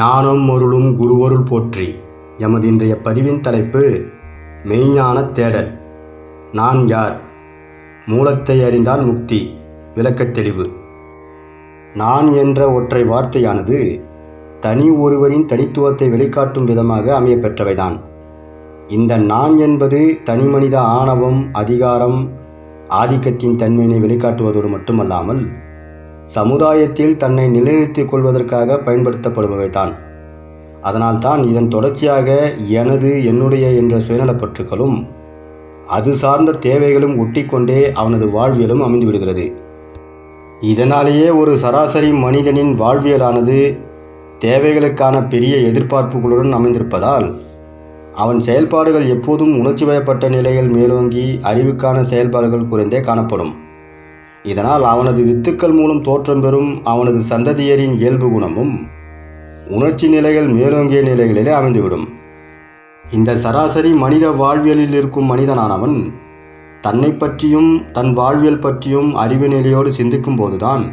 ஞானம் அருளும் குருவருள் போற்றி. எமது இன்றைய பதிவின் தலைப்பு மெய்ஞான தேடல். நான் யார்? மூலத்தை அறிந்தால் முக்தி விளக்கத் தெளிவு. நான் என்ற ஒற்றை வார்த்தையானது தனி ஒருவரின் தனித்துவத்தை வெளிக்காட்டும் விதமாக அமையப்பெற்றவைதான் இந்த நான் என்பது தனிமனித ஆணவம் அதிகாரம் ஆதிக்கத்தின் தன்மையினை வெளிக்காட்டுவதோடு மட்டுமல்லாமல் சமுதாயத்தில் தன்னை நிலைநிறுத்திக் கொள்வதற்காக பயன்படுத்தப்படுபவைதான். அதனால்தான் இதன் தொடர்ச்சியாக எனது என்னுடைய என்ற சுயநலப்பற்றுக்களும் அது சார்ந்த தேவைகளும் ஒட்டிக்கொண்டே அவனது வாழ்வியலும் அமைந்துவிடுகிறது. இதனாலேயே ஒரு சராசரி மனிதனின் வாழ்வியலானது தேவைகளுக்கான பெரிய எதிர்பார்ப்புகளுடன் அமைந்திருப்பதால் அவன் செயல்பாடுகள் எப்போதும் உணர்ச்சி வயப்பட்ட நிலையில் மேலோங்கி அறிவுக்கான செயல்பாடுகள் குறைந்தே காணப்படும். இதனால் அவனது வித்துக்கள் மூலம் தோற்றம் பெறும் அவனது சந்ததியரின் இயல்பு குணமும் உணர்ச்சி நிலைகள் மேலோங்கிய நிலைகளிலே அமைந்துவிடும். இந்த சராசரி மனித வாழ்வியலில் இருக்கும் மனிதனானவன் தன்னை பற்றியும் தன் வாழ்வியல் பற்றியும் அறிவு நிலையோடு சிந்திக்கும் போதுதான்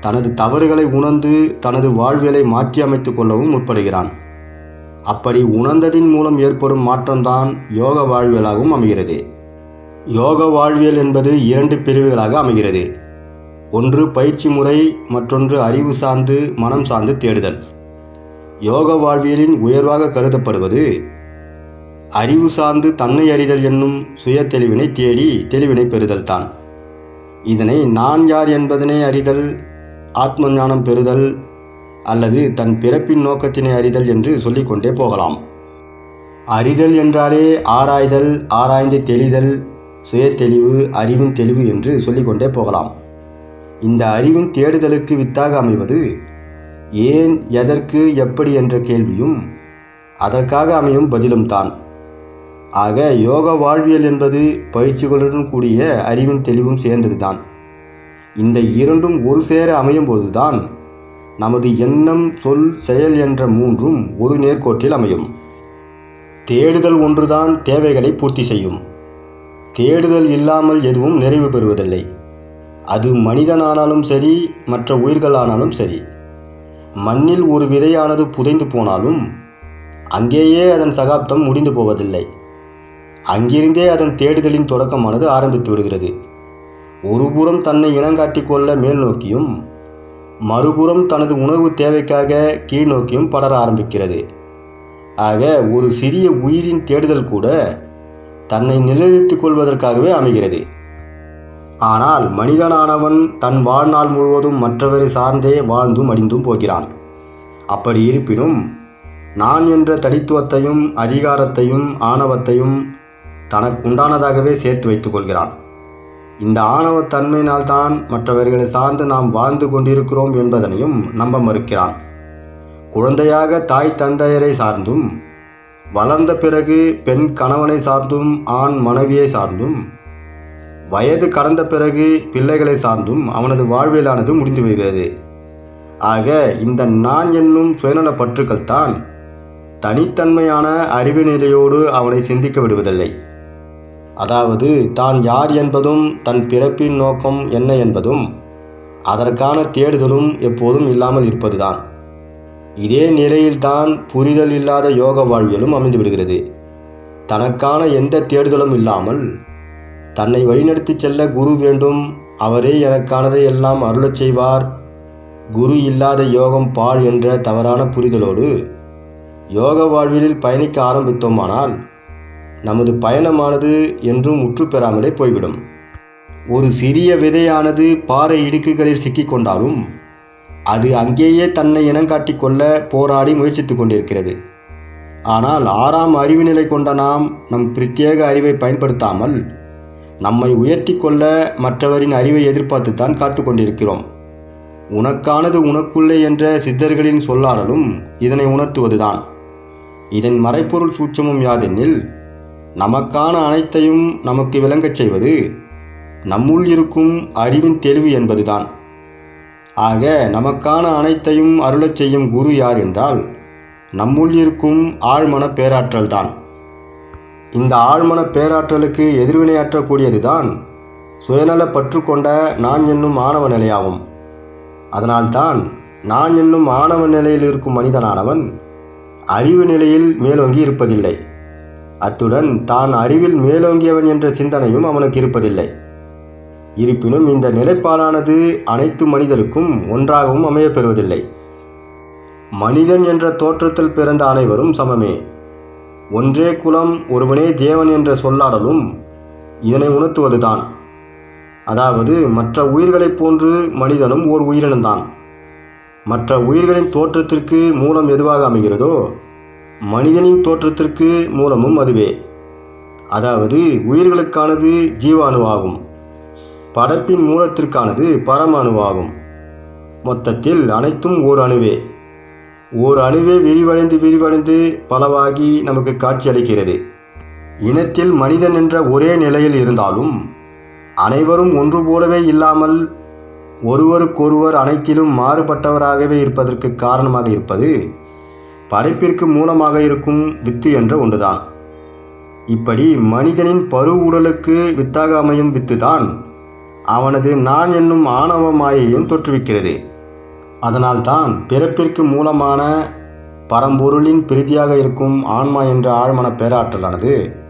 தனது தவறுகளை உணர்ந்து தனது வாழ்வியலை மாற்றி அமைத்துக் கொள்ளவும் முற்படுகிறான். அப்படி உணர்ந்ததின் மூலம் ஏற்படும் மாற்றம்தான் யோக வாழ்வியலாகவும் அமைகிறது. யோக வாழ்வியல் என்பது இரண்டு பிரிவுகளாக அமைகிறது. ஒன்று பயிற்சி முறை மற்றொன்று அறிவு சார்ந்து மனம் சார்ந்து தேடுதல். யோக வாழ்வியலின் உயர்வாக கருதப்படுவது அறிவு சார்ந்து தன்னை அறிதல் என்னும் சுய தெளிவினை தேடி தெளிவினை பெறுதல் தான். இதனை நான் யார் என்பதனை அறிதல் ஆத்ம ஞானம் பெறுதல் அல்லது தன் பிறப்பின் நோக்கத்தினை அறிதல் என்று சொல்லிக்கொண்டே போகலாம். அறிதல் என்றாலே ஆராய்தல் ஆராய்ந்து தெளிதல் சுய தெளிவு அறிவின் தெளிவு என்று சொல்லிக்கொண்டே போகலாம். இந்த அறிவின் தேடுதலுக்கு வித்தாக அமைவது ஏன் எதற்கு எப்படி என்ற கேள்வியும் அதற்காக அமையும் பதிலும் தான். ஆக யோக வாழ்வியல் என்பது பயிற்சிகளுடன் கூடிய அறிவின் தெளிவும் சேர்ந்ததுதான் இந்த இரண்டும் ஒரு சேர அமையும் போதுதான் நமது எண்ணம் சொல் செயல் என்ற மூன்றும் ஒரு நேர்கோட்டில் அமையும். தேடுதல் ஒன்றுதான் தேவைகளை பூர்த்தி செய்யும். தேடுதல் இல்லாமல் எதுவும் நிறைவு பெறுவதில்லை. அது மனிதனானாலும் சரி மற்ற உயிர்களானாலும் சரி. மண்ணில் ஒரு விதையானது புதைந்து போனாலும் அங்கேயே அதன் சகாப்தம் முடிந்து போவதில்லை. அங்கிருந்தே அதன் தேடுதலின் தொடக்கமானது ஆரம்பித்து விடுகிறது. ஒருபுறம் தன்னை இனங்காட்டிக் கொள்ள மேல் நோக்கியும் மறுபுறம் தனது உணவு தேவைக்காக கீழ் நோக்கியும் படர ஆரம்பிக்கிறது. ஆக ஒரு சிறிய உயிரின் தேடுதல் கூட தன்னை நிலைநிறுத்திக் கொள்வதற்காகவே அமைகிறது. ஆனால் மனிதனானவன் தன் வாழ்நாள் முழுவதும் மற்றவரை சார்ந்தே வாழ்ந்தும் அடிந்தும் போகிறான். அப்படி இருப்பினும் நான் என்ற தனித்துவத்தையும் அதிகாரத்தையும் ஆணவத்தையும் தனக்குண்டானதாகவே சேர்த்து வைத்துக் கொள்கிறான். இந்த ஆணவத்தன்மையினால்தான் மற்றவர்களை சார்ந்து நாம் வாழ்ந்து கொண்டிருக்கிறோம் என்பதனையும் நம்ப மறுக்கிறான். குழந்தையாக தாய் தந்தையரை சார்ந்தும் வளர்ந்த பிறகு பெண் கணவனை சார்ந்தும் ஆண் மனைவியை சார்ந்தும் வயது கடந்த பிறகு பிள்ளைகளை சார்ந்தும் அவனது வாழ்வியலானது முடிந்து வருகிறது. ஆக இந்த நான் என்னும் சுயநல பற்றுக்கள் தான் தனித்தன்மையான அறிவு நிலையோடு அவனை சிந்திக்க விடுவதில்லை. அதாவது தான் யார் என்பதும் தன் பிறப்பின் நோக்கம் என்ன என்பதும் அதற்கான தேடுதலும் எப்போதும் இல்லாமல் இருப்பதுதான். இதே நிலையில்தான் புரிதல் இல்லாத யோக வாழ்வியலும் அமைந்து விடுகிறது தனக்கான எந்த தேடுதலும் இல்லாமல் தன்னை வழிநடத்திச் செல்ல குரு வேண்டும் அவரே எனக்கானதை எல்லாம் அருளச் செய்வார். குரு இல்லாத யோகம் பால் என்ற தவறான புரிதலோடு யோக வாழ்வியலில் பயணிக்க ஆரம்பித்தோமானால் நமது பயணமானது என்றும் முற்று பெறாமலே போய்விடும். ஒரு சிறிய விதையானது பாறை இடுக்குகளில் சிக்கிக்கொண்டாலும் அது அங்கேயே தன்னை இனங்காட்டிக் கொள்ள போராடி முயற்சித்து கொண்டிருக்கிறது. ஆனால் ஆறாம் அறிவு நிலை கொண்ட நாம் நம் பிரத்யேக அறிவை பயன்படுத்தாமல் நம்மை உயர்த்தி கொள்ள மற்றவரின் அறிவை எதிர்பார்த்துத்தான் காத்து கொண்டிருக்கிறோம். உனக்கானது உனக்குள்ளே என்ற சித்தர்களின் சொல்லாடலும் இதனை உணர்த்துவதுதான். இதன் மறைப்பொருள் சூட்சமும் யாதெனில் நமக்கான அனைத்தையும் நமக்கு விளங்கச் செய்வது நம்முள் இருக்கும் அறிவின் தெளிவு என்பதுதான். ஆக நமக்கான அனைத்தையும் அருளச் செய்யும் குரு யார் என்றால் நம்முள் இருக்கும் ஆழ்மன பேராற்றல்தான் இந்த ஆழ்மன பேராற்றலுக்கு எதிர்வினையாற்றக்கூடியதுதான் சுயநல பற்று கொண்ட நான் என்னும் ஆணவ நிலையாகும். அதனால்தான் நான் என்னும் ஆணவ நிலையில் இருக்கும் மனிதனானவன் அறிவு நிலையில் மேலோங்கி இருப்பதில்லை. அத்துடன் தான் அறிவில் மேலோங்கியவன் என்ற சிந்தனையும் அவனுக்கு இருப்பதில்லை. இருப்பினும் இந்த நிலைப்பாடானது அனைத்து மனிதருக்கும் ஒன்றாகவும் அமையப்பெறுவதில்லை. மனிதன் என்ற தோற்றத்தில் பிறந்த அனைவரும் சமமே. ஒன்றே குலம் ஒருவனே தேவன் என்ற சொல்லாடலும் இதனை உணர்த்துவதுதான். அதாவது மற்ற உயிர்களைப் போன்று மனிதனும் ஓர் உயிரினம்தான் மற்ற உயிர்களின் தோற்றத்திற்கு மூலம் எதுவாக அமைகிறதோ மனிதனின் தோற்றத்திற்கு மூலமும் அதுவே. அதாவது உயிர்களுக்கானது ஜீவாணுவாகும் படைப்பின் மூலத்திற்கானது பரம அணுவாகும் மொத்தத்தில் அனைத்தும் ஓர் அணுவே. ஓர் அணுவே விரிவடைந்து விரிவடைந்து பலவாகி நமக்கு காட்சியளிக்கிறது இனத்தில் மனிதன் என்ற ஒரே நிலையில் இருந்தாலும் அனைவரும் ஒன்று போலவே இல்லாமல் ஒருவருக்கொருவர் அனைத்திலும் மாறுபட்டவராகவே இருப்பதற்கு காரணமாக இருப்பது படைப்பிற்கு மூலமாக இருக்கும் வித்து என்ற ஒன்றுதான். இப்படி மனிதனின் பரு உடலுக்கு வித்தாக அமையும் வித்துதான் அவனது நான் என்னும் ஆணவ மாயையும் தோற்றுவிக்கிறது. அதனால்தான் பிறப்பிற்கு மூலமான பரம்பொருளின் பிரீதியாக இருக்கும் ஆன்மா என்ற ஆழ்மன பேராற்றலானது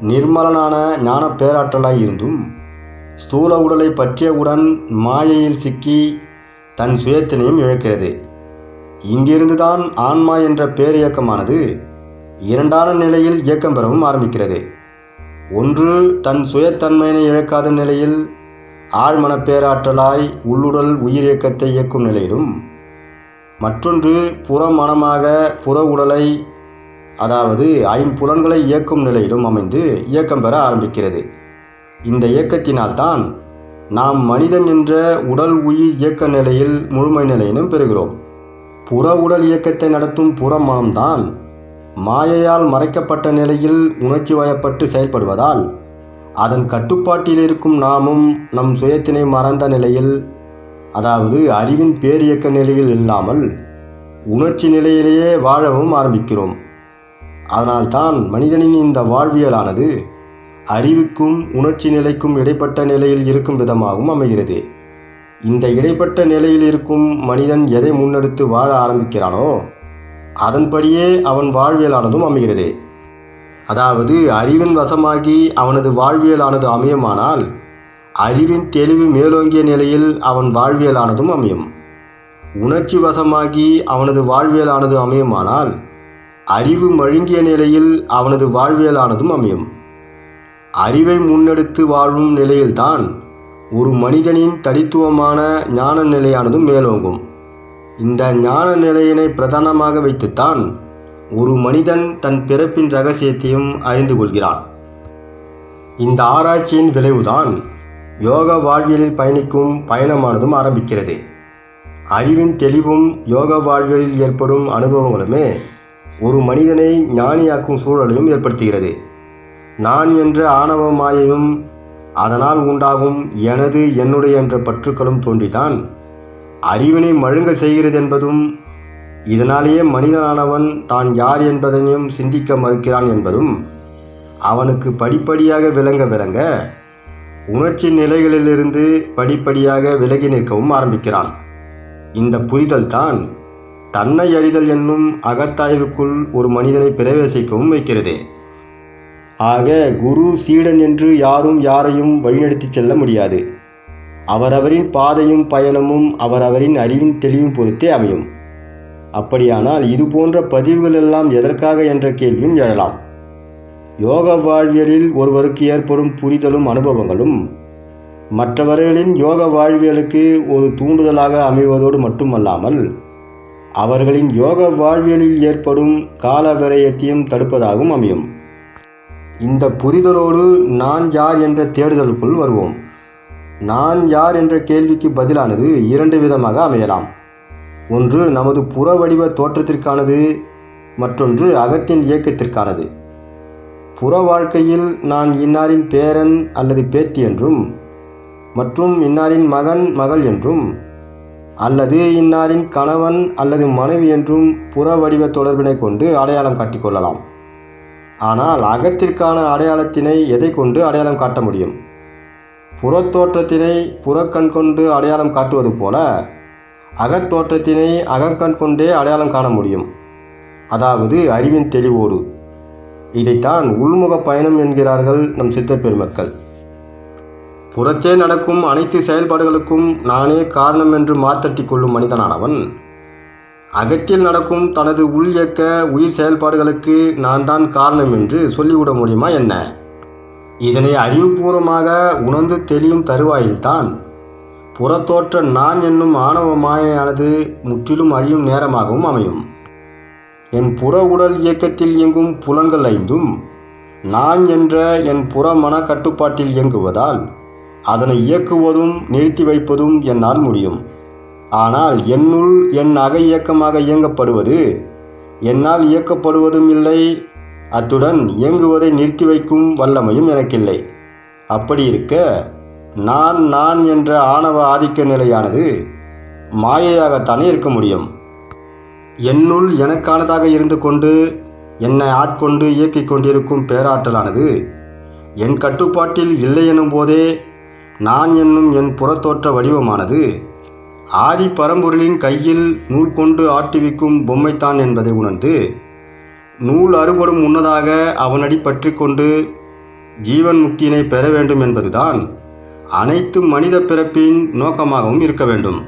நிர்மலனான ஞான பேராற்றலாய் இருந்தும் ஸ்தூல உடலை பற்றியவுடன் மாயையில் சிக்கி தன் சுயத்தினையும் இழக்கிறது. இங்கிருந்துதான் ஆன்மா என்ற பேரியக்கமானது இரண்டான நிலையில் இயக்கம் பெறவும் ஆரம்பிக்கிறது. ஒன்று தன் சுயத்தன்மையினை இழக்காத நிலையில் ஆழ்மன பேராற்றலாய் உள்ளுடல் உயிர் இயக்கத்தை இயக்கும் நிலையிலும் மற்றொன்று புறமனமாக புற உடலை அதாவது ஐம்புலன்களை இயக்கும் நிலையிலும் அமைந்து இயக்கம் பெற ஆரம்பிக்கிறது. இந்த இயக்கத்தினால்தான் நாம் மனிதன் என்ற உடல் உயிர் இயக்க நிலையில் முழுமை நிலையிலும் பெறுகிறோம். புற உடல் இயக்கத்தை நடத்தும் புறமனம்தான் மாயையால் மறைக்கப்பட்ட நிலையில் உணர்ச்சி வயப்பட்டு செயல்படுவதால் அதன் கட்டுப்பாட்டில் இருக்கும் நாமும் நம் சுயத்தினை மறந்த நிலையில் அதாவது அறிவின் பேரியக்க நிலையில் இல்லாமல் உணர்ச்சி நிலையிலேயே வாழவும் ஆரம்பிக்கிறோம். அதனால்தான் மனிதனின் இந்த வாழ்வியலானது அறிவுக்கும் உணர்ச்சி நிலைக்கும் இடைப்பட்ட நிலையில் இருக்கும் விதமாகவும் அமைகிறது. இந்த இடைப்பட்ட நிலையில் இருக்கும் மனிதன் எதை முன்னெடுத்து வாழ ஆரம்பிக்கிறானோ அதன்படியே அவன் வாழ்வியலானதும் அமைகிறது. அதாவது அறிவின் வசமாகி அவனது வாழ்வியலானது அமையுமானால் அறிவின் தெளிவு மேலோங்கிய நிலையில் அவன் வாழ்வியலானதும் அமையும். உணர்ச்சி வசமாகி அவனது வாழ்வியலானது அமையுமானால் அறிவு மழுங்கிய நிலையில் அவனது வாழ்வியலானதும் அமையும். அறிவை முன்னெடுத்து வாழும் நிலையில்தான் ஒரு மனிதனின் தனித்துவமான ஞான நிலையானதும் மேலோங்கும். இந்த ஞான நிலையினை பிரதானமாக வைத்துத்தான் ஒரு மனிதன் தன் பிறப்பின் ரகசியத்தையும் அறிந்து கொள்கிறான். இந்த ஆராய்ச்சியின் விளைவுதான் யோக வாழ்வியலில் பயணிக்கும் பயணமானதும் ஆரம்பிக்கிறது. அறிவின் தெளிவும் யோக வாழ்வியலில் ஏற்படும் அனுபவங்களுமே ஒரு மனிதனை ஞானியாக்கும் சூழலையும் ஏற்படுத்துகிறது. நான் என்ற ஆணவ மாயையும் அதனால் உண்டாகும் எனது என்னுடைய என்ற பற்றுக்களும் தோன்றிதான் அறிவினை மழுங்க செய்கிறது என்பதும் இதனாலேயே மனிதனானவன் தான் யார் என்பதனையும் சிந்திக்க மறுக்கிறான் என்பதும் அவனுக்கு படிப்படியாக விளங்க விளங்க உணர்ச்சி நிலைகளிலிருந்து படிப்படியாக விலகி நிற்கவும் ஆரம்பிக்கிறான். இந்த புரிதல் தான் தன்னை அறிதல் என்னும் அகத்தாய்வுக்குள் ஒரு மனிதனை பிரவேசிக்கவும் வைக்கிறது. ஆக குரு சீடன் என்று யாரும் யாரையும் வழிநடத்திச் செல்ல முடியாது. அவரவரின் பாதையும் பயணமும் அவரவரின் அறிவின் தெளிவும் பொறுத்தே அமையும். அப்படியானால் இது போன்ற பதிவுகள் எல்லாம் எதற்காக என்ற கேள்வியும் எழலாம். யோக வாழ்வியலில் ஒருவருக்கு ஏற்படும் புரிதலும் அனுபவங்களும் மற்றவர்களின் யோக வாழ்வியலுக்கு ஒரு தூண்டுதலாக அமைவதோடு மட்டுமல்லாமல் அவர்களின் யோக வாழ்வியலில் ஏற்படும் கால விரயத்தையும் தடுப்பதாகவும் அமையும். இந்த புரிதலோடு நான் யார் என்ற தேடுதலுக்குள் வருவோம். நான் யார் என்ற கேள்விக்கு பதிலானது இரண்டு விதமாக அமையலாம். ஒன்று நமது புற வடிவ தோற்றத்திற்கானது மற்றொன்று அகத்தின் இயக்கத்திற்கானது. புற வாழ்க்கையில் நான் இன்னாரின் பேரன் அல்லது பேத்தி என்றும் மற்றும் இன்னாரின் மகன் மகள் என்றும் அல்லது இன்னாரின் கணவன் அல்லது மனைவி என்றும் புற வடிவ தொடர்பினை கொண்டு அடையாளம் காட்டிக்கொள்ளலாம் ஆனால் அகத்திற்கான அடையாளத்தினை எதை கொண்டு அடையாளம் காட்ட முடியும்? புறத்தோற்றத்தினை புறக்கண் கொண்டு அடையாளம் காட்டுவது போல அகத்தோற்றத்தினை அகக்கண் கொண்டே அடையாளம் காண முடியும். அதாவது அறிவின் தெளிவோடு. இதைத்தான் உள்முக பயணம் என்கிறார்கள் நம் சித்தர் பெருமக்கள். புறத்தே நடக்கும் அனைத்து செயல்பாடுகளுக்கும் நானே காரணம் என்று மாத்தட்டி கொள்ளும் மனிதனானவன் அகத்தில் நடக்கும் தனது உள் இயக்க உயிர் செயல்பாடுகளுக்கு நான் தான் காரணம் என்று சொல்லிவிட முடியுமா என்ன? இதனை அறிவுபூர்வமாக உணர்ந்து தெளியும் தருவாயில்தான் புறத்தோற்ற நான் என்னும் ஆணவ மாயையானது முற்றிலும் அழியும் நேரமாகவும் அமையும். என் புற உடல் இயக்கத்தில் இயங்கும் புலன்கள் ஐந்தும் நான் என்ற என் புற மன கட்டுப்பாட்டில் இயங்குவதால் அதனை இயக்குவதும் நிறுத்தி வைப்பதும் என்னால் முடியும். ஆனால் என்னுள் என் அக இயக்கமாக இயங்கப்படுவது என்னால் இயக்கப்படுவதும் இல்லை அத்துடன் இயங்குவதை நிறுத்தி வைக்கும் வல்லமையும் எனக்கில்லை. அப்படி இருக்க நான் நான் என்ற ஆணவ ஆதிக்க நிலையானது மாயையாகத்தானே இருக்க முடியும். என்னுள் எனக்கானதாக இருந்து கொண்டு என்னை ஆட்கொண்டு இயக்கிக் கொண்டிருக்கும் பேராற்றலானது என் கட்டுப்பாட்டில் இல்லை எனும் போதே நான் என்னும் என் புறத்தோற்ற வடிவமானது ஆதி பரம்பொருளின் கையில் நூல் கொண்டு ஆட்டுவிக்கும் பொம்மைத்தான் என்பதை உணர்ந்து நூல் அறுபடும் முன்னதாக அவனடி பற்றி கொண்டு ஜீவன் முக்தியினை பெற வேண்டும் என்பதுதான் அனைத்து மனித பிறப்பின் நோக்கமாகவும் இருக்க வேண்டும்.